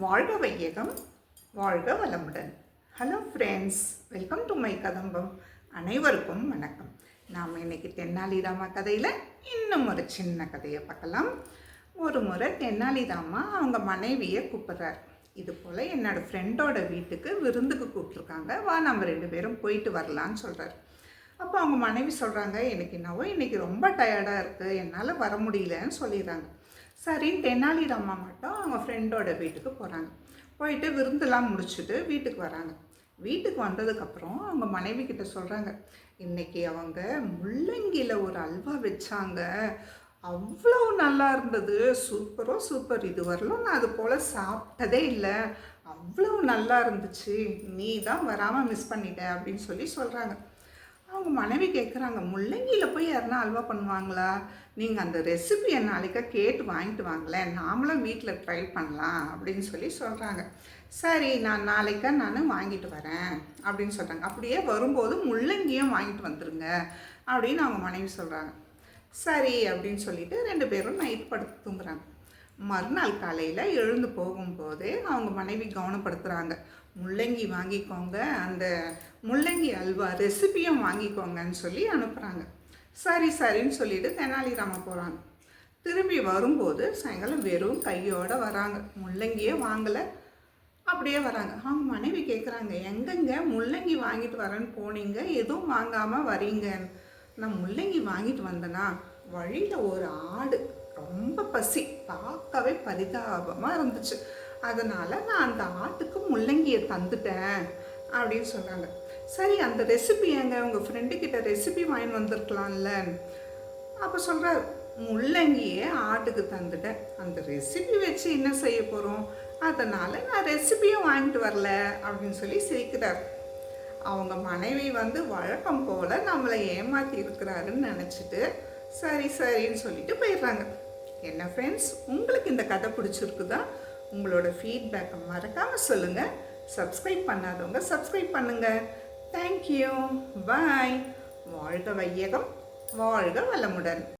வாழ்க வையகம் வாழ்க வளமுடன். Hello friends welcome to my Kadambam. அனைவருக்கும் வணக்கம். நாம் இன்னைக்கு தென்னாலிராமா கதையில் இன்னும் ஒரு சின்ன கதையை பார்க்கலாம். ஒரு முறை தென்னாலிராமா அவங்க மனைவியை கூப்பிட்றார். இது போல் என்னோடய ஃப்ரெண்டோட வீட்டுக்கு விருந்துக்கு கூப்பிட்ருக்காங்க வா நம்ம ரெண்டு பேரும் போயிட்டு வரலான்னு சொல்கிறார் அப்போ அவங்க மனைவி சொல்கிறாங்க எனக்கு என்னவோ இன்றைக்கி ரொம்ப டயர்டாக இருக்குது என்னால் வர முடியலன்னு சொல்லிடுறாங்க. சரின்னு தெனாலிராமா மட்டும் அவங்க ஃப்ரெண்டோட வீட்டுக்கு போகிறாங்க போயிட்டு விருந்தெல்லாம் முடிச்சுட்டு வீட்டுக்கு வராங்க. வீட்டுக்கு வந்ததுக்கப்புறம் அவங்க மனைவி கிட்ட சொல்கிறாங்க இன்னைக்கு அவங்க முள்ளங்கியில் ஒரு அல்வா வச்சாங்க. அவ்வளோ நல்லா இருந்தது. சூப்பரோ சூப்பர். இது வரலும் நான் அது போல் சாப்பிட்டதே இல்லை. அவ்வளோ நல்லா இருந்துச்சு. நீ தான் வராமல் மிஸ் பண்ணிட்ட. அப்படின்னு சொல்லி சொல்கிறாங்க அவங்க மனைவி கேட்குறாங்க முள்ளங்கியில் போய் யாருன்னா அல்வா பண்ணுவாங்களா? நீங்கள் அந்த ரெசிபியை நாளைக்கா கேட்டு வாங்கிட்டு வாங்களேன் நாமளும் வீட்டில் ட்ரை பண்ணலாம் அப்படின்னு சொல்லி சொல்கிறாங்க சரி நான் நாளைக்கா நான் வாங்கிட்டு வரேன் அப்படின்னு சொல்கிறாங்க அப்படியே வரும்போது முள்ளங்கியும் வாங்கிட்டு வந்துருங்க அப்படின்னு அவங்க மனைவி சொல்கிறாங்க சரி அப்படின்னு சொல்லிட்டு ரெண்டு பேரும் நைட் படுத்து தூங்குறாங்க. மறுநாள் காலையில் எழுந்து போகும்போது அவங்க மனைவி கவனப்படுத்துகிறாங்க முள்ளங்கி வாங்கிக்கோங்க அந்த முள்ளங்கி அல்வா ரெசிபியும் வாங்கிக்கோங்கன்னு சொல்லி அனுப்புகிறாங்க சரி சரின்னு சொல்லிட்டு தெனாலிராமன் போகிறாங்க திரும்பி வரும்போது சாயங்காலம் வெறும் கையோடு வராங்க. முள்ளங்கியே வாங்கலை அப்படியே வராங்க. அவங்க மனைவி கேட்குறாங்க எங்கெங்க முள்ளங்கி வாங்கிட்டு வரேன்னு போனீங்க? எதுவும் வாங்காமல் வரீங்க நான் முள்ளங்கி வாங்கிட்டு வந்தேனா வழியில் ஒரு ஆடு ரொம்ப பசி. பார்க்கவே பரிதாபமாக இருந்துச்சு. அதனால் நான் அந்த ஆட்டுக்கு முள்ளங்கியை தந்துட்டேன் அப்படின்னு சொன்னாங்க. சரி அந்த ரெசிபி எங்க உங்கள் ஃப்ரெண்டுக்கிட்ட ரெசிபி வாங்கி வந்திருக்கலாம்ல. அப்போ சொல்கிறார் முள்ளங்கியே ஆட்டுக்கு தந்துட்டேன். அந்த ரெசிபி வச்சு என்ன செய்ய போகிறோம் அதனால் நான் ரெசிபியும் வாங்கிட்டு வரல. அப்படின்னு சொல்லி சிரிக்கிறார். அவங்க மனைவி வந்து வழக்கம் போல் நம்மளை ஏமாற்றி இருக்கிறாருன்னு நினச்சிட்டு சரி சரின்னு சொல்லிட்டு போயிடுறாங்க. என்ன ஃப்ரெண்ட்ஸ் உங்களுக்கு இந்த கதை பிடிச்சிருக்குதா? உங்களோட ஃபீட்பேக்கை மறக்காமல் சொல்லுங்கள் சப்ஸ்கிரைப் பண்ணாதவங்க சப்ஸ்கிரைப் பண்ணுங்கள் தேங்க்யூ பாய் வாழ்க வையகம் வாழ்க வளமுடன்.